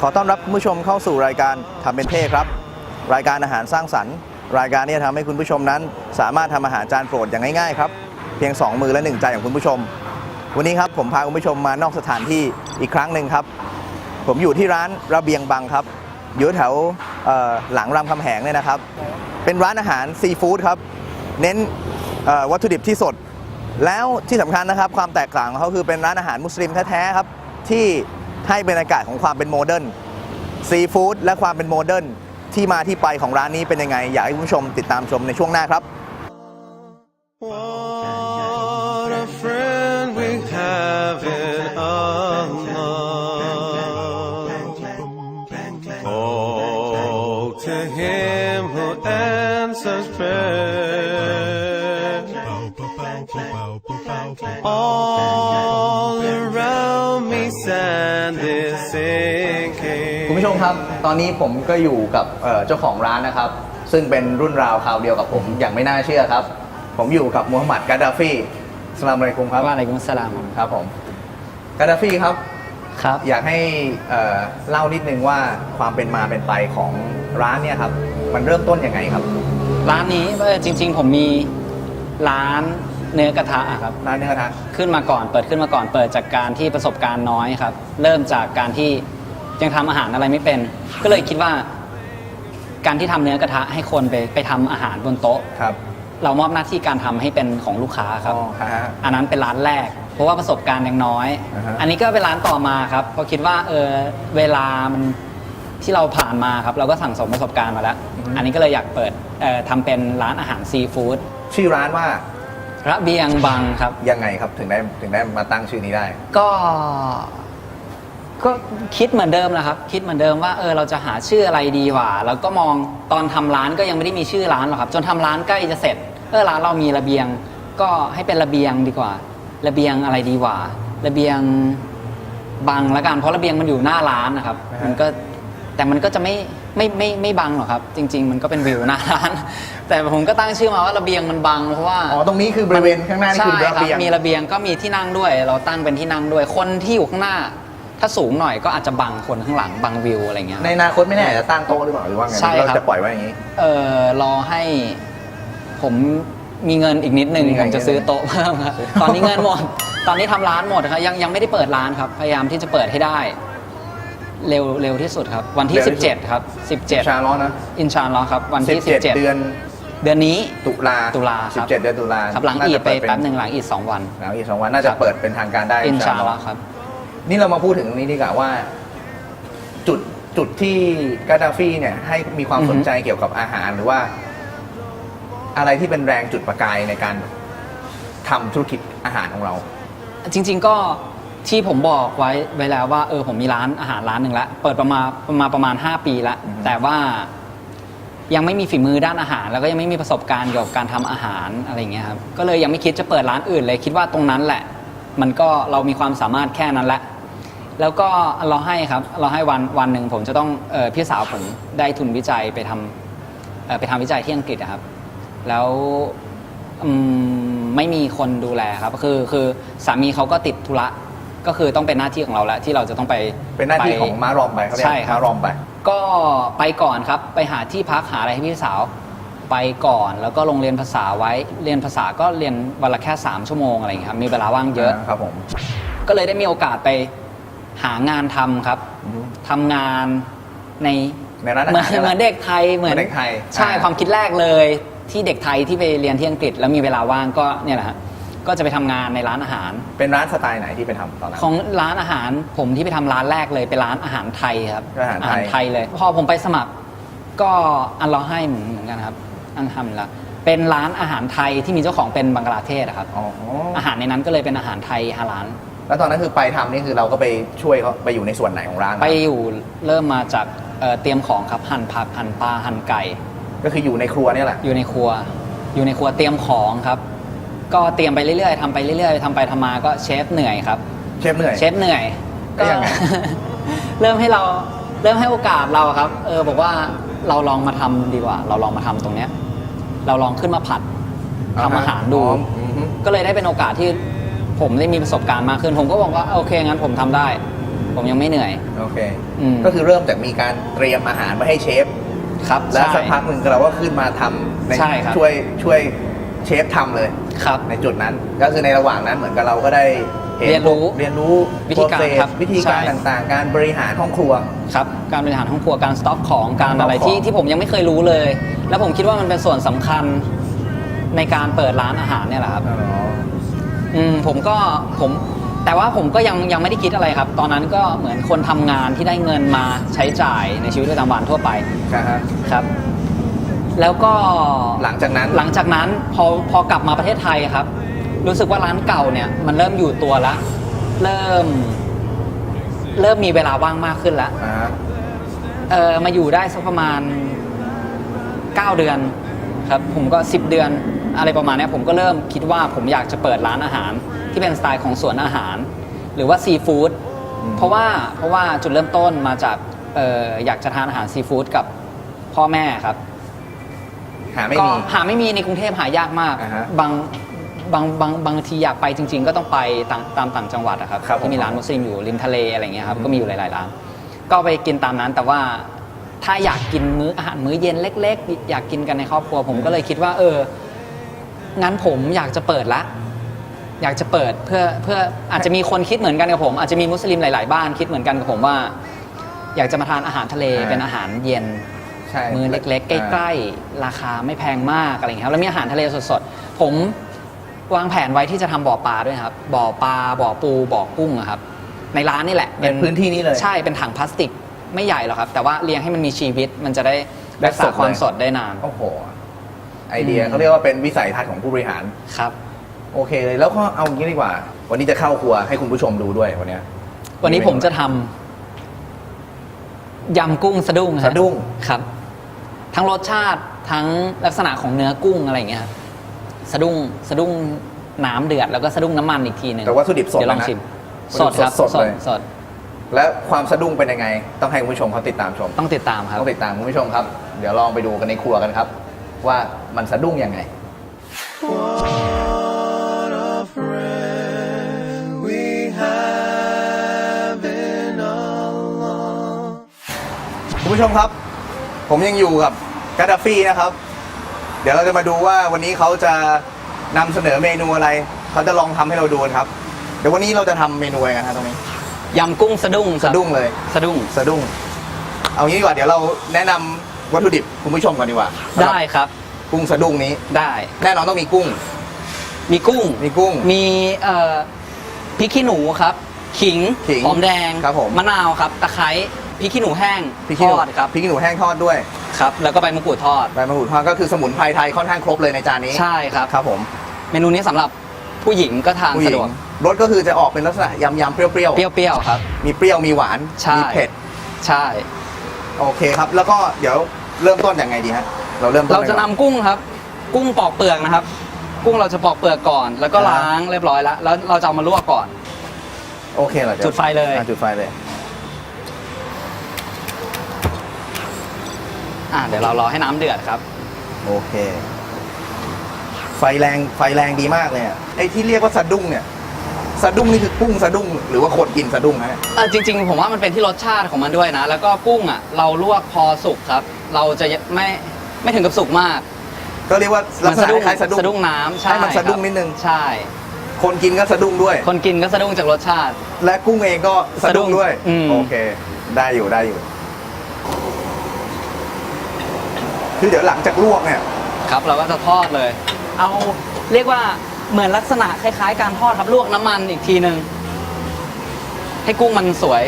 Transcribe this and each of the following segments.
ขอต้อนรับคุณผู้ชมเข้าสู่รายการทำเป็นเท่ครับ รายการอาหารสร้างสรรค์ รายการที่จะทำให้คุณผู้ชมนั้น สามารถทำอาหารจานโปรดอย่างง่ายๆครับเพียง 2 มือและ 1 ใจของคุณผู้ชม วันนี้ครับผมพาคุณผู้ชมมานอกสถานที่อีกครั้งหนึ่งครับ ผมอยู่ที่ร้านระเบียงบังครับ อยู่แถวหลังรามคำแหงเนี่ยนะครับ เป็นร้านอาหารซีฟู้ดครับ เน้นวัตถุดิบที่สด แล้วที่สำคัญนะครับความแตกต่างของเขาคือเป็นร้านอาหารมุสลิมแท้ๆครับที่ ให้บรรยากาศของความเป็นโมเดิร์นซีฟู้ดและความเป็นโมเดิร์นที่มาที่ไปของร้านนี้เป็นยังไง อยากให้คุณผู้ชมติดตามชมในช่วงหน้าครับ คุณผู้ชมครับ ตอนนี้ผมก็อยู่กับเอ่อเจ้าของร้านนะครับ ซึ่งเป็นรุ่นราวคราวเดียวกับผมอย่างไม่น่าเชื่อครับ ผมอยู่กับมูฮัมหมัดกาดาฟีสลามอะลัยกุมครับว่าอะไรกุมสลามครับผมกาดาฟีครับ ครับ อยากให้เอ่อเล่านิดนึงว่าความเป็นมาเป็นไปของร้านเนี่ยครับ มันเริ่มต้นยังไงครับ ร้านนี้เออจริง ๆ ผมมีร้านเนื้อกระทะอะครับ ร้านเนื้อกระทะ ขึ้นมาก่อนเปิดขึ้นมาก่อนเปิดจากการที่ประสบการณ์น้อยครับ เริ่มจากการที่ ยังทำอาหารอะไรไม่เป็น ก็เลยคิดว่า การที่ทำเนื้อกระทะให้คนไปไปทำอาหารบนโต๊ะครับ เรามอบหน้าที่การทำให้เป็นของลูกค้าครับอ๋อฮะอันนั้นเป็นร้านแรก เพราะว่าประสบการณ์ยังน้อยอ่าฮะอันนี้ก็เป็นร้านต่อมาครับเพราะคิดว่าเออเวลามันที่เราผ่านมาครับ เราก็สั่งสมประสบการณ์มาแล้ว อันนี้ก็เลยอยากเปิดเอ่อทำเป็นร้านอาหารซีฟู้ดชื่อร้านว่าระเบียงบังครับยังไงครับถึงได้ถึงได้มาตั้งชื่อนี้ได้ ก็ ก็คิดเหมือนเดิมแหละครับ คิดเหมือนเดิมว่าเออเราจะหาชื่ออะไรดีกว่าแล้วก็มองตอนทำร้านก็ยังไม่ได้มีชื่อร้านหรอกครับ จนทำร้านใกล้จะเสร็จเออร้านเรามีระเบียง ก็ให้เป็นระเบียงดีกว่า ระเบียงอะไรดีกว่า ระเบียงบังละกันเพราะระเบียงมันอยู่หน้าร้านนะครับอ่าฮะมันก็แต่มันก็จะไม่ไม่ไม่ไม่บังหรอกครับ จริง ๆ มันก็เป็นวิวหน้าร้าน แต่ผมก็ตั้งชื่อมาว่าระเบียงมันบังเพราะว่าอ๋อตรงนี้คือบริเวณข้างหน้านี่คือใช่ระเบียงคมีระเบียงก็มีที่นั่งด้วย เราตั้งเป็นที่นั่งด้วยคนที่อยู่ข้างหน้า ถ้าสูงหน่อยก็อาจจะบังคนข้างหลังบังวิวอะไรเงี้ย ในอนาคตไม่แน่จะตั้งโต๊ะหรือเปล่าหรือว่าไงใช่ครับ เราจะปล่อยไว้อย่างนี้ เออรอให้ผมมีเงินอีกนิดนึงมีเงิผนมจะซื้อโต๊ะเพิ่มครับตอนนี้เงินหมด ตอนนี้ทำร้านหมดครับยังยังไม่ได้เปิดร้านครับ พยายามที่จะเปิดให้ได้ เร็วเร็วที่สุดครับ วันที่เร็วที่สุด17 ครับ ชา17 ร้อนนะอินชาอัลลอฮ์ครับ วันที่ 17 เดือน17 เดือนนี้ ตุลาตุลาครับ 17 เดือนตุลาครับหลังอีดไปน่าจะเแป๊บหนึ่งหลังอีดสองวัน หลังอีกสองวันน่าจะครับ เปิดเป็นทางการได้อินชาอัลลลออฮ์ฮ์ครับ นี่เรามาพูดถึงตรงนี้ดีกว่าว่า จุดจุดที่กาดาฟีเนี่ยให้มีความอือฮึสนใจเกี่ยวกับอาหารหรือว่า อะไรที่เป็นแรงจุดประกายในการทำธุรกิจอาหารของเรา จริง ๆก็ที่ผมบอกไว้ไว้แล้วว่าเออผมมีร้านอาหารร้านหนึ่งแล้วเปิดประมาณประมาณประมาณ 5 ปีแล้วอือฮึแต่ว่ายังไม่มีฝีมือด้านอาหาร แล้วก็ยังไม่มีประสบการณ์เกี่ยวกับการทำอาหารอะไรอย่างเงี้ยครับก็เลยยังไม่คิดจะเปิดร้านอื่นเลยคิดว่าตรงนั้นแหละ มันก็เรามีความสามารถแค่นั้นแหละ แล้วก็เราให้ครับเราให้วันวันหนึ่งผมจะต้องเออพี่สาวผมได้ทุนวิจัยไปทำเอ่อไปทำวิจัยที่อังกฤษอะครับ แล้วอืมไม่มีคนดูแลครับคือคือสามีเขาก็ติดธุระก็คือต้องเป็นหน้าที่ของเราแล้วที่เราจะต้องไปเป็นหน้าที่ไป ของม้ารอมไปเขาเรียกใช่ครับ ม้ารอมไป ก็ไปก่อนครับ ไปหาที่พักหาอะไรให้พี่สาว ไปก่อนแล้วก็ลงเรียนภาษาไว้เรียนภาษาก็เรียนวันละแค่ 3 ชั่วโมงอะไรอย่างเงี้ยครับมีเวลาว่างเยอะ ครับผม ก็เลยได้มีโอกาสไป หางานทำครับอือฮึทำงานในในร้านอาเหมือนหารเหมือนเด็กไทยเหมือนเหมือนเด็กไทยใช่อ่าความคิดแรกเลย ที่เด็กไทยที่ไปเรียนที่อังกฤษ แล้วมีเวลาว่างก็เนี่ยแหละฮะก็จะไปทำงานในร้านอาหาร เป็นร้านสไตล์ไหนที่ไปทำตอนนั้น ของร้านอาหารผมที่ไปทำร้านแรกเลยเป็นร้านอาหารไทยครับอาหารไทยไทยเลย พอผมไปสมัครก็อันเราให้เหมือนเหมือนกันครับ อันทำแล้วเป็นร้านอาหารไทยที่มีเจ้าของเป็นบังกลาเทศอะครับ อ๋อ อาหารในนั้นก็เลยเป็นอาหารไทยฮาลาล แล้วตอนนั้นคือไปทำนี่คือเราก็ไปช่วยเขาไปอยู่ในส่วนไหนของร้านไปอยู่เริ่มมาจากเอ่อเตรียมของครับหั่นผักหั่นปลาหั่นไก่ ก็คืออยู่ในครัวเนี่ยแหละอยู่ในครัว อยู่ในครัวเตรียมของครับ ก็เตรียมไปเรื่อยๆทำไปเรื่อยๆทำไปทำมาก็เชฟเหนื่อยครับ เชฟเหนื่อย เชฟเหนื่อยก็ยังไง เริ่มให้เราเริ่มให้โอกาสเราครับ เออบอกว่าเราลองมาทำดีกว่า เราลองมาทำตรงเนี้ย เราลองขึ้นมาผัดทำอาหารดู อ๋ออือฮึก็เลยได้เป็นโอกาสที่ ผมได้มีประสบการณ์มากขึ้น ผมก็บอกว่าโอเคงั้นผมทำได้ ผมยังไม่เหนื่อย โอเค อืม ก็คือเริ่มจากมีการเตรียมอาหารมาให้เชฟ ครับแล้วใช่ สักพักหนึ่งเราก็ขึ้นมาทำในใช่ครับ ช่วยช่วยเชฟทำเลย ครับ ในจุดนั้น ก็คือในระหว่างนั้นเหมือนกับเราก็ได้ห็เรียนรู้เรียนรู้ วิธีการ process ครับวิธีการใช่ ต่างๆ การบริหารห้องครัว ครับ การบริหารห้องครัวการสต็อกของการอะไรสต็อกของ ที่ที่ผมยังไม่เคยรู้เลย แล้วผมคิดว่ามันเป็นส่วนสำคัญในการเปิดร้านอาหารเนี่ยแหละครับอื มผมก็ผมแต่ว่าผมก็ยังยังไม่ได้คิดอะไรครับ ตอนนั้นก็เหมือนคนทำงานที่ได้เงินมาใช้จ่ายในชีวิตประจำวันทั่วไปครับฮะครับ แล้วก็ หลังจากนั้น หลังจากนั้นพอพอกลับมาประเทศไทยครับ รู้สึกว่าร้านเก่าเนี่ยมันเริ่มอยู่ตัวแล้วเริ่ม เริ่มมีเวลาว่างมากขึ้นแล้วอ่าฮะเออมาอยู่ได้สักประมาณ 9 เดือนครับ ผมก็ 10 เดือน อะไรประมาณเนี้ยผมก็เริ่มคิดว่าผมอยากจะเปิดร้านอาหารที่เป็นสไตล์ของสวนอาหาร หรือว่าซีฟู้ดเพราะว่าเพราะว่าจุดเริ่มต้นมาจากเอออยากจะทานอาหารซีฟู้ดกับพ่อแม่ครับหาไม่ก็มีหาไม่มีในกรุงเทพหายากมากอ่าฮะบางบางบางบางทีอยากไปจริง ๆ ก็ต้องไปตามตามต่างจังหวัดอะครับครับผมที่มีร้านมุสลิมอยู่ริมทะเลอะไรเงี้ยครับก็มีอยู่หลายๆร้านก็ไปกินตามนั้นแต่ว่าถ้าอยากกินมื้ออาหารมื้อเย็นเล็ก ๆ อยากกินกันในครอบครัวผมก็เลยคิดว่า เออ งั้นผมอยากจะเปิดละ อยากจะเปิดเพื่อเพื่ออาจจะมีคนคิดเหมือนกันกับผม อาจจะมีมุสลิมหลาย ๆ บ้านคิดเหมือนกันกับผมว่า อยากจะมาทานอาหารทะเลอ่า เป็นอาหารเย็น ใช่มือเล็ก ๆ ใกล้ ๆ ราคาไม่แพงมากอะไรอย่างเงี้ยครับแล้วมีอาหารทะเลสดๆ ผมวางแผนไว้ที่จะทำบ่อปลาด้วยครับ บ่อปลา บ่อปู บ่อกุ้งอะครับ ในร้านนี่แหละเป็นพื้นที่นี้เลย ใช่ เป็นถังพลาสติกไม่ใหญ่หรอกครับ แต่ว่าเลี้ยงให้มันมีชีวิต มันจะได้ได้รักษาสดเลย ความสดได้นาน โอ้โห ไอเดียอืมเขาเรียกว่าเป็นวิสัยทัศน์ของผู้บริหาร ครับ โอเคเลย แล้วก็เอาอย่างนี้ดีกว่า วันนี้จะเข้าครัวให้คุณผู้ชมดูด้วยวันเนี้ยวันนี้ผมจะทำยำกุ้งสะดุ้งฮสะดุ้งครับ ทั้งรสชาติทั้งลักษณะของเนื้อกุ้งอะไรอย่างเงี้ยครับสะดุ้งสะดุ้งน้ำเดือดแล้วก็สะดุ้งน้ำมันอีกทีหนึ่งแต่วัตถุดิบสดเดี๋ยวลองนะ ชิมวัสตดถุดิบครับสดๆเลย สดและความสะดุ้งเป็นยังไง ต้องให้คุณผู้ชมเขาติดตามชม ต้องติดตามครับ ต้องติดตามคุณผู้ชมครับ เดี๋ยวลองไปดูกันในครัวกันครับ ว่ามันสะดุ้งยังไง What a friend we have in Allah. คุณผู้ชมครับ ผมยังอยู่กับกาดาฟี่นะครับ เดี๋ยวเราจะมาดูว่าวันนี้เขาจะนำเสนอเมนูอะไร เขาจะลองทำให้เราดูกันครับ เดี๋ยววันนี้เราจะทำเมนูอะไรกันครับตรงนี้ ยำกุ้งสะดุ้งครับสะดุ้งเลย สะดุ้ง สะดุ้ง เอางี้ดีกว่าเดี๋ยวเราแนะนำ วัตถุดิบคุณผู้ชมก่อนดีกว่าได้ครับ กุ้งสะดุ้งนี้ ได้ แน่นอนต้องมีกุ้ง มีกุ้ง มีกุ้ง มีเอ่อพริกขี้หนูครับ ขิงขิงหอมแดงครับผม มะนาวครับ ตะไคร้พริกขี้หนูแห้งพริกทขี้หนูอดครับพริกขี้หนูแห้งทอดด้วยครับ แล้วก็ใบมะกรูดทอด ใบมะกรูดทอดก็คือสมุนไพรไทยค่อนข้างครบเลยในจานนี้ใช่ครับ ครับผมเมนูนี้สำหรับผู้หญิงก็ทานผู้หสะญิดงวกรสก็คือจะออกเป็นลักษณะยำยำๆเปรี้ยวเปรี้ยวๆครับ ๆมีเปรี้ยวมีหวานใช่ มีเผ็ด ใช่ โอเคครับ แล้วก็เดี๋ยว เริ่มต้นยังไงดีฮะเราเริ่มต้นเราจะยังนำไงกุ้งครับ กุ้งปอกเปลือกนะครับ กุ้งเราจะปอกเปลือกก่อน แล้วก็อ่าล้างเรียบร้อยแล้วแล้วเราจะเอามาลวกก่อน โอเคเหรอเยวจุดไฟเลย อะจุดไฟเลยอ่าเดี๋ยวเรารอให้น้ำเดือดครับ โอเค ไฟแรงไฟแรงดีมากเลยอะไอ้ที่เรียกว่าสะดุ้งเนี่ย สะดุ้งนี่คือกุ้งสะดุ้งหรือว่าคนกินสะดุ้งฮะ เออจริงๆ ผมว่ามันเป็นที่รสชาติของมันด้วยนะ แล้วก็กุ้งอะเราลวกพอสุกครับ เราจะไม่ไม่ถึงกับสุกมากก็เรียกว่าลักษณะคล้ายๆสะดุ้งสะดุ้งน้ำใช่ให้มันสะดุ้งครับนิดนึงใช่ คนกินก็สะดุ้งด้วย คนกินก็สะดุ้งจากรสชาติ และกุ้งเองก็สะดุ้งด้วยอืมโอเค ได้อยู่ได้อยู่ คือเดี๋ยวหลังจากลวกเนี่ย ครับเราก็จะทอดเลย เอาเรียกว่าเหมือนลักษณะคล้ายๆ การทอดครับลวกน้ำมันอีกทีหนึ่งให้กุ้งมันสวย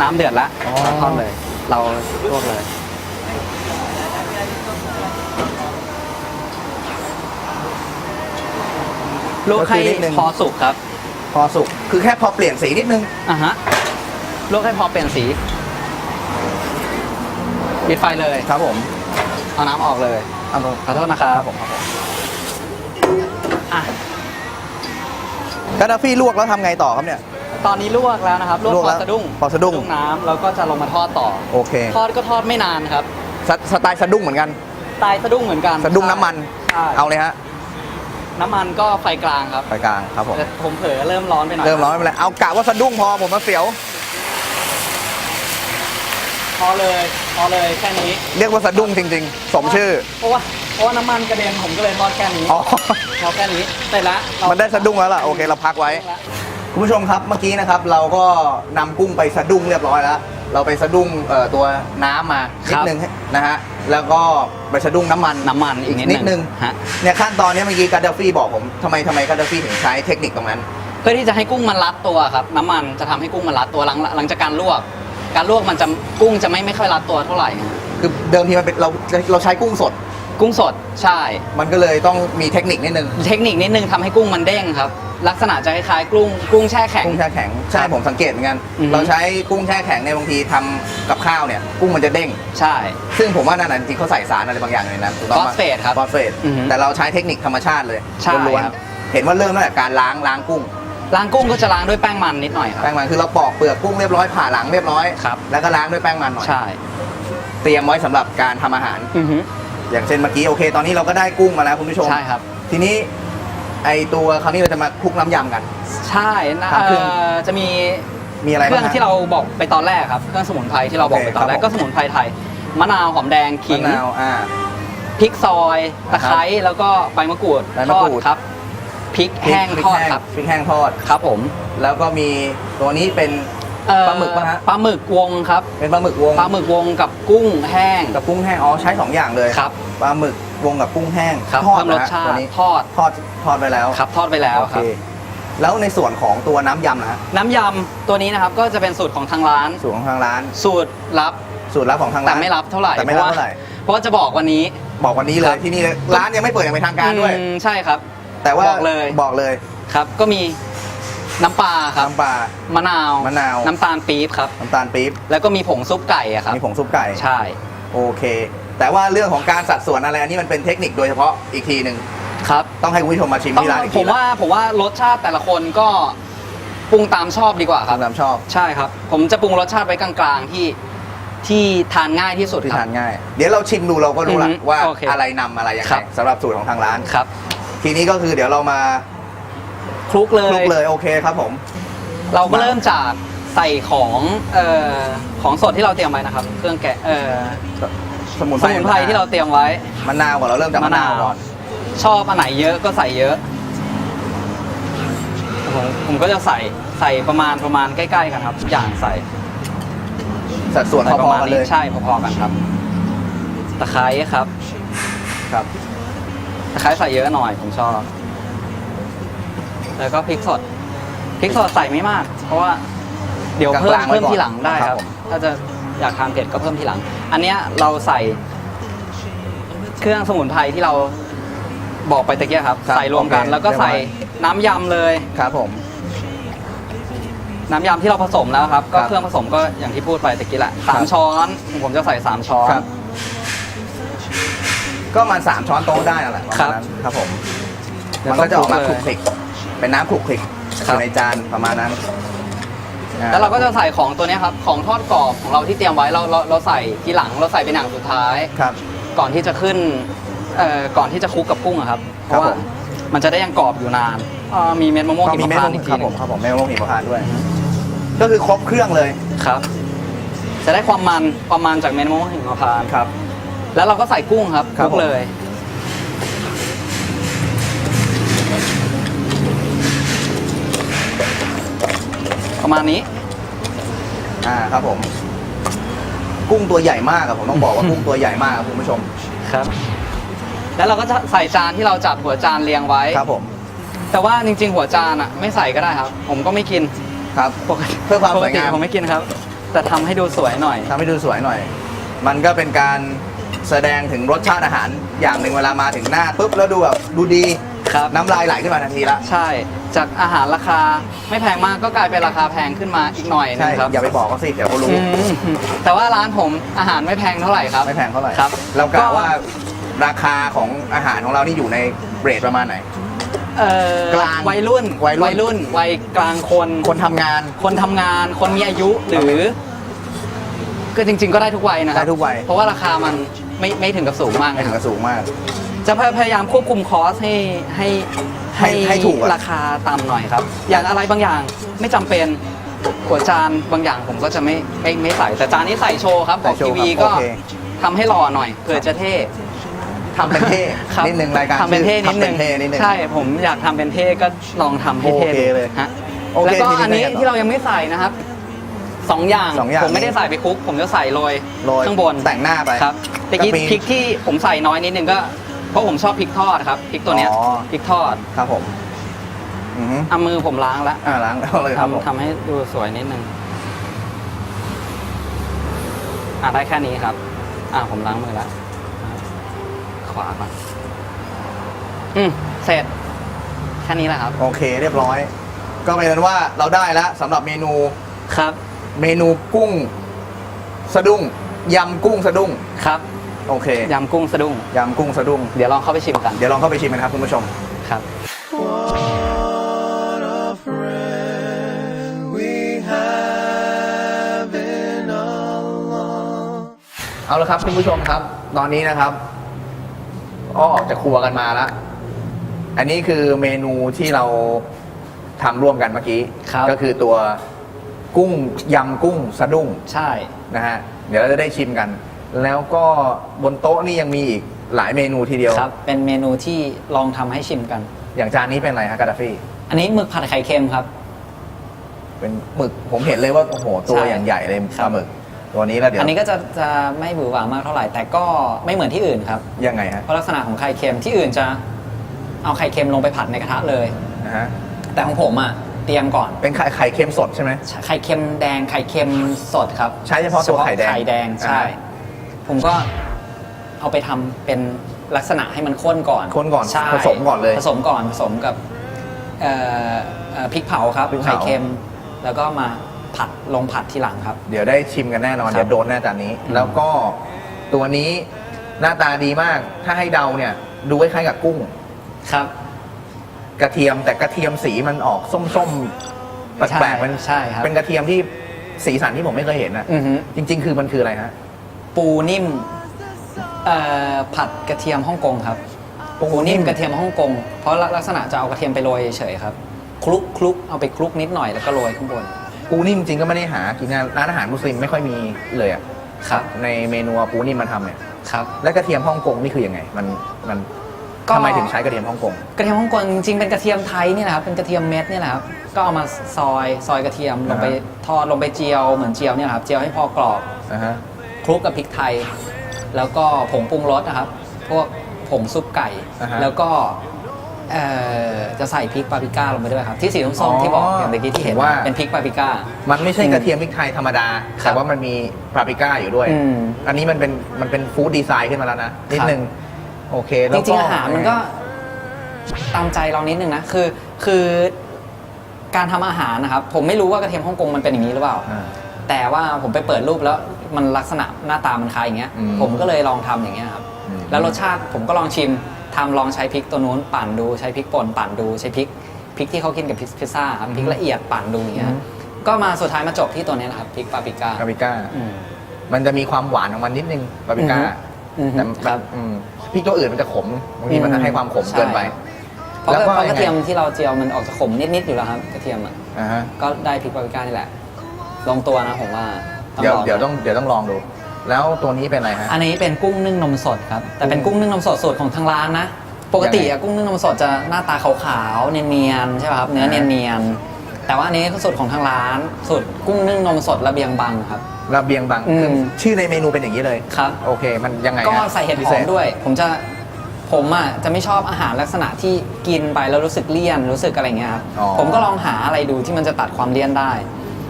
น้ำเดือดละอ๋อเราทอดเลย เราลวกเลย ลวกให้พอสุกครับพอสุกคือแค่พอเปลี่ยนสีนิดนึง อะฮะลวกให้พอเปลี่ยนสีปิดไฟเลย ครับผมเอาน้ำออกเลยเอาลงขอโทษนะครับครับผมครับผมอะกาดาฟี่ลวกแล้วทำไงต่อครับเนี่ย ตอนนี้ลวกแล้วนะครับลวกลวกพแล้อวสะดุ้งพอสะดุ้ง น้ำแล้วก็จะลงมาทอดต่อ โอเคทอดก็ทอดไม่นานครับสสไตล์สะดุ้งเหมือนกัน ตายสะดุ้งเหมือนกันสะดุ้งน้ำมัน ใช่เอาเลยฮะ น้ำมันก็ไฟกลางครับไปกลางครับผม แต่ผมเผลอเริ่มร้อนไปหน่อยเริ่มร้อนไม่เป็นไรเอากะว่าสะดุ้งพอผมมาเสียว พอเลยพอเลยแค่นี้เรียกว่าสะดุ้งจริง ๆ สมชื่อ เพราะว่าเพราะว่าน้ำมันกระเด็นผมก็เลยทอดแค่นี้อ๋อทอดแค่นี้เสร็จแล้วเรามันได้สะดุ้งแล้วล่ะโอเคเราพักไว้ คุณผู้ชมครับเมื่อกี้นะครับเราก็นำกุ้งไปสะดุ้งเรียบร้อยแล้ว เราไปสะดุ้งเอ่อตัวน้ำมานิดนึง นะฮะแล้วก็ไปสะดุ้งน้ำมันน้ำมันอีกนิดนิดนึงฮะเนี่ยขั้นตอนเนี้ยเมื่อกี้กาดาฟี่บอกผมทำไมทำไมกาดาฟี่ถึงใช้เทคนิคตรงนั้น เพื่อที่จะให้กุ้งมันรัดตัวครับน้ำมันจะทำให้กุ้งมันรัดตัวหลังหลังจากการลวก การลวกมันจะกุ้งจะไม่ไม่ค่อยรัดตัวเท่าไหร่ คือเดิมทีมันเป็นเราเราใช้กุ้งสด กุ้งสดใช่ มันก็เลยต้องมีเทคนิคนิดนึงเทคนิคนิดนึงทำให้กุ้งมันเด้งครับ ลักษณะจะคล้ายๆกุ้งกุ้งแช่แข็ง กุ้งแช่แข็งใช่ผมสังเกตเหมือนกันอือฮึ เราใช้กุ้งแช่แข็งในยบางทีทำกับข้าวเนี่ยกุ้งมันจะเด้ง ใช่ ซึ่งผมว่านั่นนะจริงๆเขาใส่สารอะไรบางอย่างในนั้นถูกต้องฟอสเฟตครับฟอสเฟตอือฮึแต่เราใช้เทคนิคธรรมชาติเลยใช่ล้วนครับ ๆเห็นว่าเริ่มตั้งแต่การล้างล้างกุ้งล้างกุ้งก็จะล้างด้วยแป้งมันนิดหน่อยครับ แป้งมันคือเราปอกเปลือกกุ้งเรียบร้อยผ่าหลังเรียบร้อย ครับ แล้วก็ล้างด้วยแป้งมันหน่อย ใช่เตรียมไว้สำหรับการทำอาหาร อือฮึ อย่างเช่นเมื่อกี้โอเค ตอนนี้เราก็ได้กุ้งมาแล้วคุณผู้ชม ใช่ครับ ทีนี้ไอตัวคราวนี้เราจะมาคลุกน้ำยำกัน ใช่นะครับเครื่อง เอ่อจะมีมีอะไรเครื่องบ้างฮะ ที่เราบอกไปตอนแรกครับเครื่องสมุนไพรที่เราบอกไปตอนแรกโอเคครับ ก็สมุนไพรไทยมะนาวหอมแดงขิงมะนาวอ่า พริกซอยตะไคร้แล้วก็ใบมะกรูดใบมะกรูด ทอครับพริกแห้งพริกทอดแห้งครับพริกแห้งทอด ครับผม แล้วก็มีตัวนี้เป็น เอ่อปลาหมึกป่ะฮะ ปลาหมึกวงครับเป็นปลาหมึกวงปลาหมึกวงกับกุ้งแห้ง กับกุ้งแห้งอ๋อใช้สองอย่างเลยครับ ปลาหมึกวงกับกุ้งแห้งครับทอดเพิ่มรสนะฮะชาตัวตินี้ทอดทอดทอดไปแล้วครับทอดไปแล้วโอคเครับ แล้วในส่วนของตัวน้ำยำนะฮะน้ำยำตัวนี้นะครับก็จะเป็นสูตรของทางร้าน สูตรของทางร้าน สูตรลับสูตรลับของทางแต่ร้านไม่รับเท่าไหร่แต่ไม่รับเท่าไหร่ เพราะว่าจะบอกวันนี้ บอกวันนี้เลครัยบ ที่นี่เลยร้านยังไม่เปิดอย่างเป็นทางการด้วย อืมใช่ครับ แต่ว่าบอกเลย บอกเลย ครับ ก็มี น้ำปลาครับ น้ำปลามะนาวมะนาว น้ำตาลปี๊บครับ น้ำตาลปี๊บแล้วก็มีผงซุปไก่อะครับ มีผงซุปไก่ ใช่ โอเค แต่ว่าเรื่องของการสัดส่วนอะไรอันนี้มันเป็นเทคนิคโดยเฉพาะอีกทีหนึ่งครับ ต้องให้คุณผู้ชมมาชิมต้องที่ร้านอีกผทีมว่าผมว่ารสชาติแต่ละคนก็ปรุงตามชอบดีกว่าคครัรับบตามชอบใช่ครับ ผมจะปรุงรสชาติไว้กลางๆที่ที่ทานง่ายที่สุดที่ครัทาบ นง่าย เดี๋ยวเราชิมดูเราก็รู้ละอือฮึว่าโอเคอะไรนำอะไรยังครัไงบสำหรับสูตรของทางร้าน ครับ ทีนี้ก็คือเดี๋ยวเรามา คลุกเลคลุยกเลยโอเคครับผม เราก็เริ่มจากใส่ของเอ่อของสดที่เราเตรียมไว้นะครับ เครื่องแกะเอ่อสมุนสไพรมุนไพรที่เราเตรียมไว้มะนาวก่อนเราเริ่มจากมะนาวก่อนชอบอันไหนเยอะก็ใส่เยอะผมผมก็จะใส่ใส่ประมาณประมาณใกล้ๆกันครับ อย่างใส่สัดส่วนใส่พประอมาณๆกันเลนี้ยใช่พอๆกันครับตะไคร้ครับ ครับตะไคร้ใส่เยอะหน่อยผมชอบ แล้วก็พริกสดพริกสดใส่ไม่มาก เพราะว่าเดี๋ยวเพิ่มกลางๆไว้เพิ่มก่อนทีหลังได้คครัรับบ ผม ถ้าจะอยากทานเผ็ดก็เพิ่มทีหลัง อันเนี้ยเราใส่เครื่องสมุนไพรที่เราบอกไปตะเกียครับ ครับใส่รวมกัน โอเคแล้วก็ใส่เรียบร้ น้ำยำเลย ครับผม น้ำยำที่เราผสมแล้วครับ ก็ครับเครื่องผสมก็อย่างที่พูดไปตะกี้แหละสามครับ ช้อน ผมจะใส่สามช้อน ครับ ก็ประมาณสามช้อนโต๊ะได้นั่นแหละประครัมาณบนั้นครับผมเดี๋ยว มันก็จะออกมาต้องคคลุลุกกคเลยลิกเป็นน้ำคลุกคลิกครัอบยู่ในจานประมาณนั้นอ่แล้วเราก็จะใส่ของตัวเนี้ยครับของทอดกรอบของเราที่เตรียมไว้เราเราเราใส่ทีหลังเราใส่เป็นอย่างสุดท้ายครับ ก่อนที่จะขึ้นเอ่อก่อนที่จะคลุกกับกุ้งอะครับเพครับราะว่าผมมันจะได้ยังกรอบอยู่นานอ่ามีเม็ดมะม่วงก็หิมีมเมพานนูต์อีกคทีรับหผนึมงครับผมเมนูหิมพานต์ด้วย ก็คือครบเครื่องเลยครับ จะได้ความมันความมันจากเม็ดมะม่วงหิมพานต์ครับ แล้วเราก็ใส่กุ้งครับครับคลุกเลย ประมาณนี้ อ่าครับผม กุ้งตัวใหญ่มากอะผมต้องบอกว่ากุ้งตัวใหญ่มากครับคุณผู้ชมครับ แล้วเราก็จะใส่จานที่เราจัดหัวจานเรียงไว้ ครับผมแต่ว่าจริง ๆ หัวจานอะไม่ใส่ก็ได้ครับ ผมก็ไม่กินครับ ปกติเพื่อความสวยงามปกติผมไม่กินครับ แต่ทำให้ดูสวยหน่อย ทำให้ดูสวยหน่อย มันก็เป็นการแสดงถึงรสชาติอาหารอย่างหนึ่งเวลามาถึงหน้าปุ๊บแล้วดูแบบดูดี ครับ น้ำลายไหลขึ้นมาทันทีละใช่ จากอาหารราคาไม่แพงมากก็กลายเป็นราคาแพงขึ้นมาอีกหน่อยนึใช่งครับอย่าไปบอกเขาสิเดี๋ยวเขารู้อืมแต่ว่าร้านผมอาหารไม่แพงเท่าไหร่ครับ ไม่แพงเท่าไหร่ครับเรากะว่าราคาของอาหารของเรานี่อยู่ในเรทประมาณไหน เอ่อกลางวัยรุ่นวัยรุ่น รุ่นวัยกลางคนคนทำงาน คนทำงานคนมีอายุหรือ ก็จริง ๆ ก็ได้ทุกวัยนะครับได้ทุกวัย เพราะว่าราคามัน ไม่ไม่ถึงกับสูงมากไม่ถึงนะคกัรับบสูงมาก จะพยายามควบคุมคอสให้ให้ให้ให้ถูกอะ ราคาต่ำหน่อยครับ อย่างอะไรบางอย่างไม่จำเป็นหัวจานบางอย่างผมก็จะไม่ไม่ไม่ใส่แต่จานนี้ใส่โชว์ครับบอกใส่โชว์ทีวีครับก็โอเค ทำให้หล่อหน่อยเผื่อจะเท่ทำเป็นเท่ครับนิดนึงรายการทำเป็นเท่นิดทำนึเป็งนเท่นิดนึง ใช่ผมอยากทำเป็นเท่ก็ลองทำให้เท่โอเคเลยฮะโอเคแล้วก็ทีนี้อันนี้ไปกันต่อ ที่เรายังไม่ใส่นะครับ สองอย่างสองอย่างผมไม่ได้ใส่ไปคลุก ผมจะใส่โรยโรยข้างบนแต่งหน้าไปครับแต่กี้กะปิพริกที่ผมใส่น้อยนิดนึงก็เพราะผมชอบพริกทอดครับพริกตัวเนี้ยอ๋อพริกทอดครับผมอือฮึเอามือผมล้างแล้วอ่าล้างเอาเลยครับผมทำทำให้ดูสวยนิดนึงอะได้แค่นี้ครับ อะผมล้างมือแล้วขวาก่อนอืมเสร็จแค่นี้แหละครับ โอเค เรียบร้อย ก็เป็นนั้นว่าเราได้แล้วสำหรับเมนูครับ เมนูกุ้ง สะดุ้งยำกุ้งสะดุ้งครับโอเคยำกุ้งสะดุ้งยำกุ้งสะดุ้งเดี๋ยวลองเข้าไปชิมกันเดี๋ยวลองเข้าไปชิมกันครับคุณผู้ชมครับ What a friend we have in Allah. เอาละครับคุณผู้ชมครับ ตอนนี้นะครับอ้อออกจากครัวกันมาแล้วอันนี้คือเมนูที่เราทำร่วมกันเมื่อกี้ ครับ ก็คือตัว กุ้งยำกุ้งสะดุ้งใช่ นะฮะเดี๋ยวเราจะได้ชิมกัน แล้วก็บนโต๊ะนี่ยังมีอีกหลายเมนูทีเดียว ครับ เป็นเมนูที่ลองทำให้ชิมกัน อย่างจานนี้เป็นอะไรฮะกาดาฟี่อันนี้หมึกผัดไข่เค็มครับ เป็นหมึกผมเห็นเลยว่าโอ้โหตัวใช่อย่างใหญ่เลยคปรับ ลาหมึก ตัวนี้แล้วเดี๋ยวอันนี้ก็จะจะไม่หวือหวามากเท่าไหร่ แต่ก็ไม่เหมือนที่อื่นครับ ยังไงฮะเพราะลักษณะของไข่เค็มที่อื่นจะเอาไข่เค็มลงไปผัดในกระทะเลย นะฮะแต่ของผมอะ เตรียมก่อน เป็นไข่ไข่เค็มสดใช่ไหม ไข่เค็มแดงไข่เค็มสดครับใช้เฉพาะตัวไข่แดงไข่แดงใช่ อ่า ผมก็เอาไปทำเป็นลักษณะให้มันข้นก่อนข้นก่อนใช่ผสมก่อนเลย ผสมก่อนผสมกับเอ่อเอ่อพริกเผาครับพริกเผา ไข่เค็ม แล้วก็มาผัดลงผัดทีหลังครับ เดี๋ยวได้ชิมกันแน่นอน ครับเดี๋ยวโดนแน่จานนี้ อืม แล้วก็ตัวนี้หน้าตาดีมาก ถ้าให้เดาเนี่ย ดูคล้ายๆกับกุ้ง ครับ กระเทียมแต่กระเทียมสีมันออกส้มๆแปลกๆมันใช่ครับ เป็นกระเทียมที่สีสันที่ผมไม่เคยเห็นนะอือฮึ จริง ๆ คือมันคืออะไรฮะ ปูนิ่มเอ่อผัดกระเทียมฮ่องกงครับปูปูนิ่นิ่มมกระเทียมฮ่องกงเพราะลักษณะจะเอากระเทียมไปโรยเฉยๆครับคลุกคลุกเอาไปคลุกนิดหน่อยแล้วก็โรยข้างบนปูนิ่มจริงก็ไม่ได้หากินนะร้านอาหารมุสลิมไม่ค่อยมีเลยอะครับในเมนูปูนิ่มมาทำเนี่ย ครับ แล้วกระเทียมฮ่องกงนี่คือยังไง มันมัน ก็ทำไมถึงใช้กระเทียมฮ่องกง กระเทียมฮ่องกงจริงๆเป็นกระเทียมไทยนี่แหละครับเป็นกระเทียมเม็ดนี่แหละครับก็เอามาซอยซอยกระเทียมลงไปอ่าฮะ ทอดลงไปเจียวเหมือนเจียวเนี่ยแหละครับเจียวให้พอกรอบ นะฮะ คลุกกับพริกไทย แล้วก็ผงปรุงรสนะครับ พวกผงซุปไก่ อ่าฮะแล้วก็เอ่อจะใส่พริกปาปริก้าลงไปด้วยครับ ที่สีส้มอ๋อๆที่บอกอย่างเมื่อกี้ที่เห็นว่า เป็นพริกปาปริก้า มันไม่ใช่อืมกระเทียมพริกไทยธรรมดา ครับแต่ว่ามันมีปาปริก้าอยู่ด้วย อืมอันนี้มันเป็นมันเป็นฟู้ดดีไซน์ขึ้นมาแล้วนะ นิดครับนึง โอเคจแล้วริงๆอาหารมันก็ตามใจเรานิดนึงนะคือคือการทำอาหารนะครับ ผมไม่รู้ว่ากระเทียมฮ่องกงมันเป็นอย่างนี้หรือเปล่า อ่า แต่ว่าผมไปเปิดรูปแล้วมันลักษณะหน้าตามันคล้ายอย่างเงี้ย อืมผมก็เลยลองทำอย่างเงี้ยครับ อืม แล้วรสชาติผมก็ลองชิมทำลองใช้พริกตัวนู้นปั่นดูใช้พริกป่นปั่นดูใช้พริกพริกที่เขากินกับพิซพิซซ่าครับพริกละเอียดปั่นดูอย่างเงี้ยอืมก็มาสุดท้ายมาจบที่ตัวนี้นะครับพริกปาปริก้าปาปริก้า อืม มันจะมีความหวานของมันนิดนึงปาปริก้า อือฮึ แต่ครับ อืมพริกตัวอื่นมันจะขมบางทีมันจะให้ความขมเกินไปเพราะแล้วก็เพราะกระเทียมยังไงที่เราเจียวมันออกจะขมนิดๆอยู่แล้วครับกระเทียมอะอ่าฮะก็ได้พริกปาปริก้านี่แหละ ลงตัวนะผมว่าเดี๋ยวลเดี๋ยวต้องเดี๋ยวต้องลองดู แล้วตัวนี้เป็นอะไรฮะ อันนี้เป็นกุ้งนึ่งนมสดครับ แต่เป็นกุ้กุ้งงนึ่งนมสดสูตรของทางร้านนะ ปกติยังไงอะกุ้งนึ่งนมสดจะหน้าตาขาวๆเนียนๆใช่ป่ะครับเนื้ออ่าเนียนๆ แต่ว่าอันนี้คือสูตรของทางร้าน สูตรกุ้งนึ่งนมสดระเบียงบังครับ ระเบียงบางอืม คือชื่อในเมนูเป็นอย่างนี้เลย ครับ โอเค มันยังไงฮะก็ใส่เห็ดหพิอศมษ ด้วย ผมจะผมอะจะไม่ชอบอาหารลักษณะที่กินไปแล้วรู้สึกเลี่ยนรู้สึกอะไรเงี้ยครับอ๋อ ผมก็ลองหาอะไรดูที่มันจะตัดความเลี่ยนได้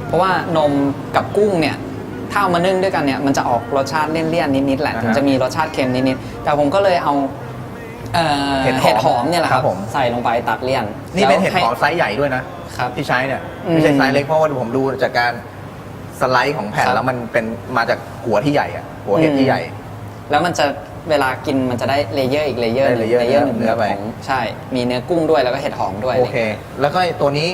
เพราะว่านมกับกุ้งเนี่ยถ้าเอามานึ่งด้วยกันเนี่ยมันจะออกรสชาติเลี่ยนๆนิดๆแหละอ่าฮะถึงจะมีรสชาติเค็มนิดๆแต่ผมก็เลยเอา เอ่อเห็ดหอมเห็ดหอมเนี่ยแหละคครัรับบผม ใส่ลงไปตัดเลี่ยนนี่เป็นแล้วเห็ดหอมให้ไซส์ใหญ่ด้วยนะครับ ที่ใช้เนี่ยไม่ใช่อืมไซส์เล็กเพราะว่าผมดูจากการสไลด์ของแผ่นครับแล้วมันเป็นมาจากหัวที่ใหญ่อะหัวเห็ดที่ใหญ่ แล้วมันจะเวลากินมันจะได้เลเยอร์อีกเลเยอร์ได้หนึ่ง layer เลเยอร์หนึ่งเนื้อไป ของใช่ มีเนื้อกุ้งด้วยแล้วก็เห็ดหอมด้วยโอเค แล้วก็ตัวนี้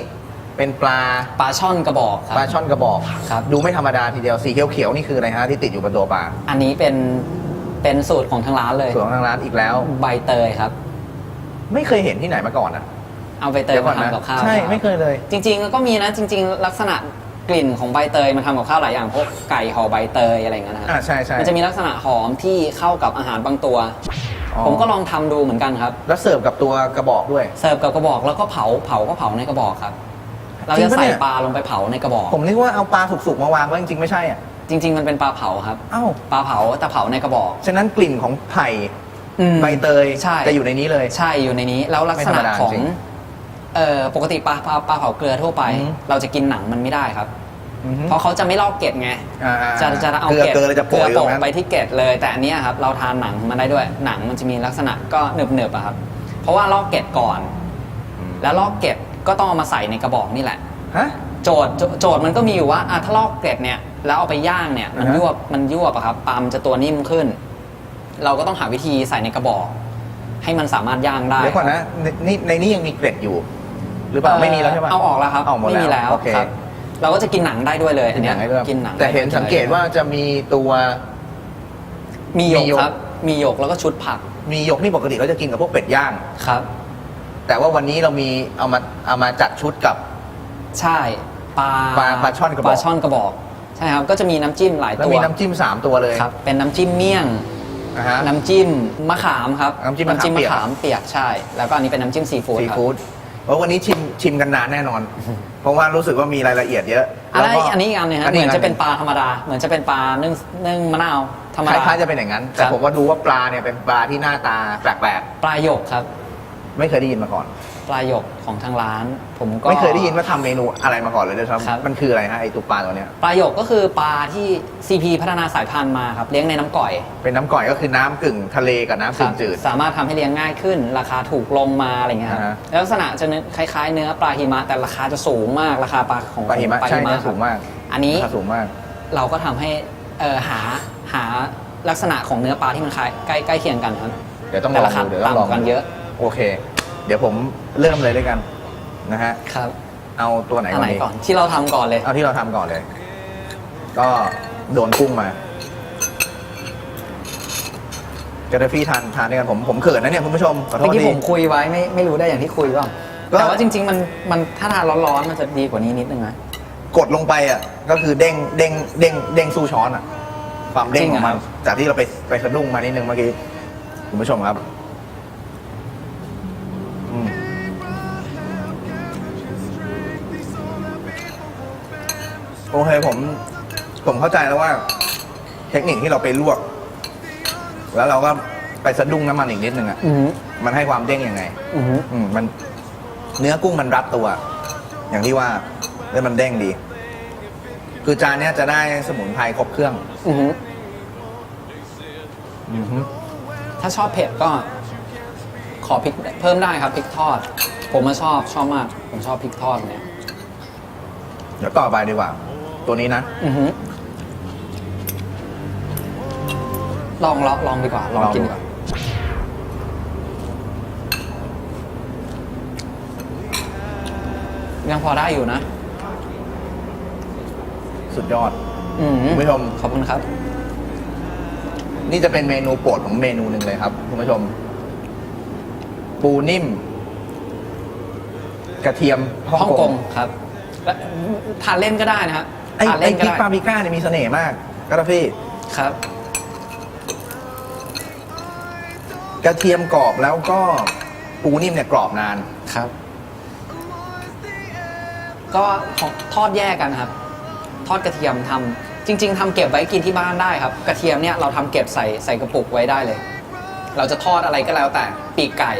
เป็นปลาปลาช่อนกระบอกครับ ปลาช่อนกระบอก ครับ ดูไม่ธรรมดาทีเดียวสีเขียวๆนี่คืออะไรฮะที่ติดอยู่บนตัวปลา อันนี้เป็น เป็นสูตรของทางร้านเลย ส่วนของทางร้านอีกแล้ว ใบเตยครับ ไม่เคยเห็นที่ไหนมาก่อนอะเอาใบเตยดี๋วก่มาอนนะทำกับข้าวใช่ครับไม่เคยเลย จริง ๆ ก็มีนะจริง ๆ ลักษณะกลิ่นของใบเตยมันทำกับข้าวหลายอย่างพวกไก่ห่อใบเตยอะไรอย่างเงี้ยนะฮะอ่าใช่ใช่มันจะมีลักษณะหอมที่เข้ากับอาหารบางตัว อ๋อ ผมก็ลองทำดูเหมือนกันครับ แล้วเสิร์ฟกับตัวกระบอกด้วย เสิร์ฟกับกระบอกแล้วก็เผาเผาก็เผาในกระบอกครับ เราจริจะงปะใส่เนี่ย ปลาลงไปเผาในกระบอก ผมนึกว่าเอาปลาสุกๆมาวางไว้จริงๆไม่ใช่อะ จริง ๆ มันเป็นปลาเผาครับเอ้าปลาเผาแต่เผาในกระบอก ฉะนั้นกลิ่นของไผ่อืมใบเตยใช่ จะอยู่ในนี้เลย ใช่อยู่ในนี้แล้วลักษณะไม่ธรรมดาของจริงเอ่อปกติปลาปลาปลาเผาเกลือทั่วไป อือฮึ เราจะกินหนังมันไม่ได้ครับ อือฮึเพราะเขาจะไม่ลอกเกล็ดไง อ่าๆจะจะเอาเกลือเกล็ดเกลือเลยจะโปะอยู่ตรงนั้น ไปที่เกล็ดเลย แต่อันเนี้ยครับเราทานหนังมันได้ด้วยหนังมันจะมีลักษณะก็หนึบหนึบๆอะครับ เพราะว่าลอกเกล็ดก่อน แล้วลอกเกล็ดก็ต้องเอามาใส่ในกระบอกนี่แหละ ฮะ โจทย์โจโจทย์มันก็มีอยู่ว่าอะถ้าลอกเกล็ดเนี่ยแล้วเอาไปย่างเนี่ยมันอ่าฮะ ยวบมันยวบอะครับปลามันจะตัวนิ่มขึ้น เราก็ต้องหาวิธีใส่ในกระบอก ให้มันสามารถย่างได้เดี๋ยวก่อนนะในนี่ในนี้ยังมีเกล็ดอยู่ หรือเปล่าไม่มีแล้วใช่ปะเอาออกแล้วครับเอาหมดไม่มีแล้วโอเคครับเราก็จะกินหนังได้ด้วยเลยกินหนังอัให้ด้วยกินหนังแต่เห็นได้สังเกตว่าจะมีตัวมีหยมีกหยกครับ มีหยกแล้วก็ชุดผักมีหยกนี่ปกติเราจะกินกับพวกเป็ดย่าง ครับ แต่ว่าวันนี้เรามีเอามาเอามาจัดชุดกับ ใช่ ปลาปลาปลาช่อนกระบอก ปลาช่อนกระบอกใช่ครับก็จะมีน้ำจิ้มหลายแล้วตัวมีน้ำจิ้มสามตัวเลยครับเป็นน้ำจิ้มเมี่ยง นะฮะ น้ำจิ้มมะขามครับน้ำจิ้มมะขามเปียกมะขามเปียกใช่ แล้วก็อันนี้เป็นน้ำจิ้มซีฟู้ดซีครับฟู้ดเพราะวันนี้ชิมชิมกันนานแน่นอน เพราะว่ารู้สึกว่ามีรายละเอียดเยอะอันแล้วนี้ก็อันนี้อีกอันหนึงฮะอัเหมือนจะเป็นกปลาธรรมดา เหมือนจะเป็นปลานึ่งนึ่งมะนาวธรรมคดา ล้ายๆจะเป็นอย่างนั้น แต่ครับ ผมก็ดูว่าปลาเนี่ยเป็นปลาที่หน้าตาแปลกปลาหยกครับ ๆ ไม่เคยได้ยินมาก่อน ปลาหยกของทางร้าน ผมก็ ไม่เคยได้ยินว่าทำเมนูอะไรมาก่อนเลยด้วยครัซ้ำบมันคืออะไรฮะไอตัวปลาตัวเนี้ย ปลาหยกก็คือปลาที่ CP พัฒนาสายพันธุ์มาครับเลี้ยงในน้ำก่อยเป็นน้ำก่อยก็คือน้ำกึ่งทะเลกับน้ำครักึ่บงจืด สามารถทำให้เลี้ยงง่ายขึ้น ราคาถูกลงมาอะไรเงี้ยครับอ่าฮะ แล้วลักษณะจะเนื้อคล้ายๆ เนื้อปลาหิมะ แต่ราคาจะสูงมากราคาปลาของปลาหิมะปลาใช่หิมะเนื้อคสูรับงมากอันนี้ ราคาสูงมาก เราก็ทำให้เอ่อหาหาลักษณะของเนื้อปลาที่มันคล้ายใกล้ใกล้เคียงกันครับ เดี๋ยวต้องลแต่องราคาดูเดี๋ยวต้องลองต่ำกันเยอะ โอเค เดี๋ยวผมเริ่มเลยด้วยกันนะฮะ ครับเอาตัวไหนอันก่อนไหนดีก่อนที่เราทำก่อนเลย เอาที่เราทำก่อนเลย ก็โดนกุ้งมากระฟี่ทานทานด้วยกันผมผมเขินนะเนี่ยคุณผู้ชมขอโทเมื่อษกี้ที ผมคุยไว้ไม่ไม่รู้ได้อย่างที่คุยเปล่าก็ แต่ว่าจริง ๆ มันมันถ้าทานร้อนๆมันจะดีกว่านี้นิดนึงนะ กดลงไปอะ ก็คือเด้งเด้งเด้งเด้งสู้ช้อนอะ ความเด้งจริงขเหรอองมันครับ จากที่เราไปไปสะดุ้งมานิดนึงเมื่อกี้คุณผู้ชมครับ โอเคผมผมเข้าใจแล้วว่า เทคนิคที่เราไปลวก แล้วเราก็ไปสะดุ้งน้ำมันอีกนิดนึงอะอือหือมันให้ความเด้งยังไง อือหืออืมมันเนื้อกุ้งมันรัดตัว อย่างที่ว่าแล้วมันเด้งดี คือจานเนี้ยจะได้สมุนไพรครบเครื่องอือหืออือฮึถ้าชอบเผ็ดก็ ขอพริกเพิ่มได้ครับพริกทอด ผมมาชอบชอบมาก ผมชอบพริกทอดเนี่ย เดี๋ยวต่อไปดีกว่า ตัวนี้นะอือหือลองลองลองดีกว่า ลองกินลองดูดีกว่า ยังพอได้อยู่นะ สุดยอดอือหือคุณผู้ชม ขอบคุณครับ นี่จะเป็นเมนูโปรดของเมนูหนึ่งเลยครับคุณผู้ชม ปูนิ่ม กระเทียมฮ่องฮ่องกกงง ครับและทานเล่นก็ได้นะครับ ไอ้ทานไอ้เล่นพก็ริกได้ ปาปริก้าเนี่ยมีเสน่ห์มากกระพี่ ครับ กระเทียมกรอบแล้วก็ปูนิ่มเนี่ยกรอบนาน ครับ ก็ของทอดแยกกันครับ ทอดกระเทียมทำจริง ๆทำเก็บไว้กินที่บ้านได้ครับ กระเทียมเนี่ยเราทำเก็บใส่ใส่กระปุกไว้ได้เลย เราจะทอดอะไรก็แล้วแต่ปีกไก่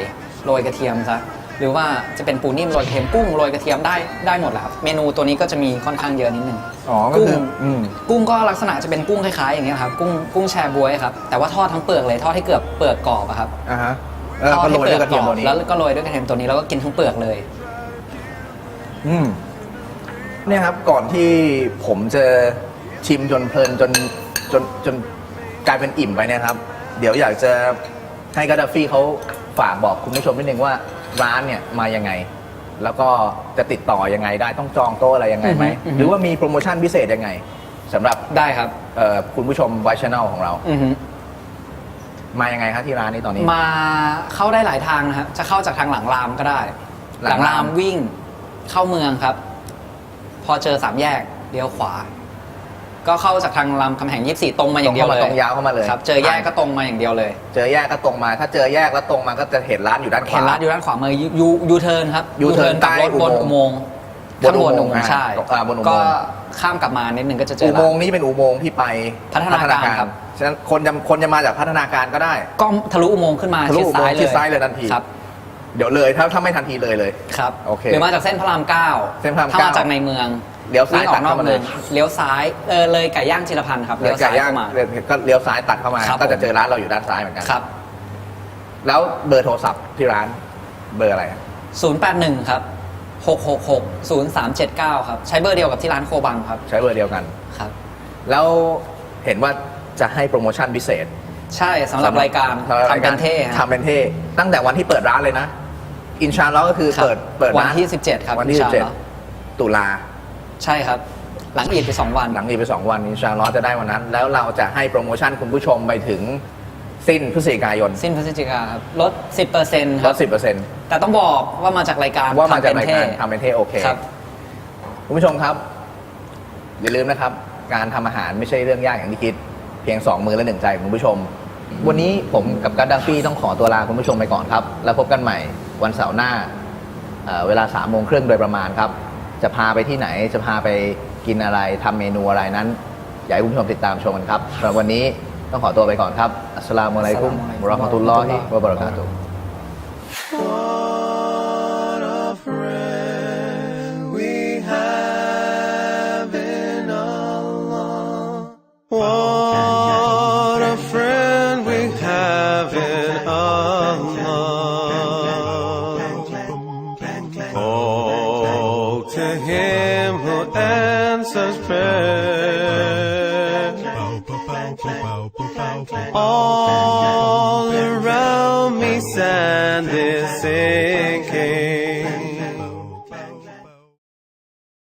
โรยกระเทียมซะ หรือว่าจะเป็นปูนิ่มโรยกระเทียมกุ้งโรยกระเทียมได้ได้หมดแหละครับเมนูตัวนี้ก็จะมีค่อนข้างเยอะนิดนึงอ๋อก็คือกุ้งอืม กุ้งก็ลักษณะจะเป็นกุ้งคล้ายๆอย่างเงี้ยครับกุ้งกุ้งแชบวยครับแต่ว่าทอดทั้งเปลือกเลยทอดให้เกือบเปลือกกรอบอะครับอ่าฮะเออทอดก็โรยด้วยกให้ระเทียมตัวนี้แล้วก็โรยด้วยกระเทียมตัวนี้แล้วก็กินทั้งเปลือกเลย อืมเนี่ยครับก่อนที่ผมจะชิมจนเพลินจนจนจนกลายเป็นอิ่มไปเนี่ยครับ เดี๋ยวอยากจะให้กาดาฟี่เขาฝากบอกคุณผู้ชมนิดนึงว่า ร้านเนี่ยมายังไง แล้วก็จะติดต่อยังไงได้ต้องจองโต๊ะอะไรยังไงไหมอือฮึอือฮึ หรือว่ามีโปรโมชั่นพิเศษยังไงสำหรับได้ครับเอ่อคุณผู้ชมไวชแนลของเรา อือฮึมายังไงครับที่ร้านนี้ตอนนี้ มาเข้าได้หลายทางนะครับจะเข้าจากทางหลังรามก็ได้หลังรามวิ่งเข้าเมืองครับ พอเจอสามแยกเลี้ยวขวา ก็เข้าจากทางรามคำแหง24 ตรงมาอย่างเดียวเลยตรงยาวเข้ามาเลยครับเจอแยกก็ตรงมาอย่างเดียวเลย เจอแยกก็ตรงมา ถ้าเจอแยกแล้วตรงมาก็จะเห็นร้านอยู่ด้านขวาเห็นร้านอยู่ด้านขวามือยูยูเทิร์นครับ U-turn กับรถใต้บนอุอุโมโมงงค์ค์บนอุโมงค์ข้างบนอุโมงค์อ่าใช่อ่าบนอุโมงค์ก็ข้ามกลับมานิดนึงก็จะเจอุอโมร้านงค์นี้เป็นอุโมงค์ที่ไปพัฒนาการครับฉะนั้นคนจะคนจะมาจากพัฒนาการก็ได้ก็ทะลุอุโมงค์ขึ้นมาทะลุชิดอุโมงค์ซ้ายเลยชิดซ้ายเลยทันทีครับเดี๋ยวเลยถ้าถ้าไม่ทันทีเลยเลยครับโอเคหรือมาจากเส้นพระรามเก้าเส้นพระรามถ้ามาเก้าจากในเมือง เลี้ยวซ้ายวิ่งออกนอกตัดเข้ามาเมืองเลยเลี้ยวซ้ายเออเลยไก่ย่างจิรพันธ์ครับเลี้ยวซ้ายย่างเข้ามา ก็เลี้ยวซ้ายตัดเข้ามา ครับ ก็จะผมเจอร้านเราอยู่ด้านซ้ายเหมือนกันครับ แล้วเบอร์โทรศัพท์ที่ร้านเบอร์อะไร081 ครับ 666 0379 ครับ ใช้เบอร์เดียวกับที่ร้านโคบังครับใช้เบอร์เดียวกัน ครับ แล้วเห็นว่าจะให้โปรโมชั่นพิเศษใช่สำหรับรายการสำหบทำเป็นเท่ฮะ ทำเป็นเท่ตั้งแต่วันที่เปิดร้านเลยนะ อินชาอัลลอฮ์ก็คือครับเปิดเปิดวันร้านที่17ครับวันที่อินชาอัลลอฮ์ 17ตุลา ใช่ครับ หลังอีดไป 2 วัน หลังนี้ไป 2 วันอินชาอัลลอฮ์จะได้วันนั้น แล้วเราจะให้โปรโมชั่นคุณผู้ชมไปถึงสิ้นพฤศจิกายนสิ้นพฤศจิกาครับลด 10%คลรัดบ10%แต่ต้องบอกว่ามาจากรายการว่ามาจากทำรายเป็นการเท่ทำเป็นเท่โอเค ครับ คุณผู้ชมครับ อย่าลืมนะครับ การทำอาหารไม่ใช่เรื่องยากอย่างที่คิด เพียง 2 มือและหนึ่งใจของคุณผู้ชม วันนี้ผมกับกัดดังฟี่ต้องขอตัวลาคุณผู้ชมไปก่อนครับ แล้วพบกันใหม่วันเสาร์หน้าเอ่อเวลา3ามโมงครึ่งโดยประมาณครับ จะพาไปที่ไหนจะพาไปกินอะไรทำเมนูอะไรนั้น อยากให้คุณผู้ชมติดตามชมกันครับสำหรับวันนี้ต้องขอตัวไปก่อนครับ อัสสลามุอะลัยกุมวะเราะห์มะตุลลอฮิวะบะเราะกาตุฮ์ All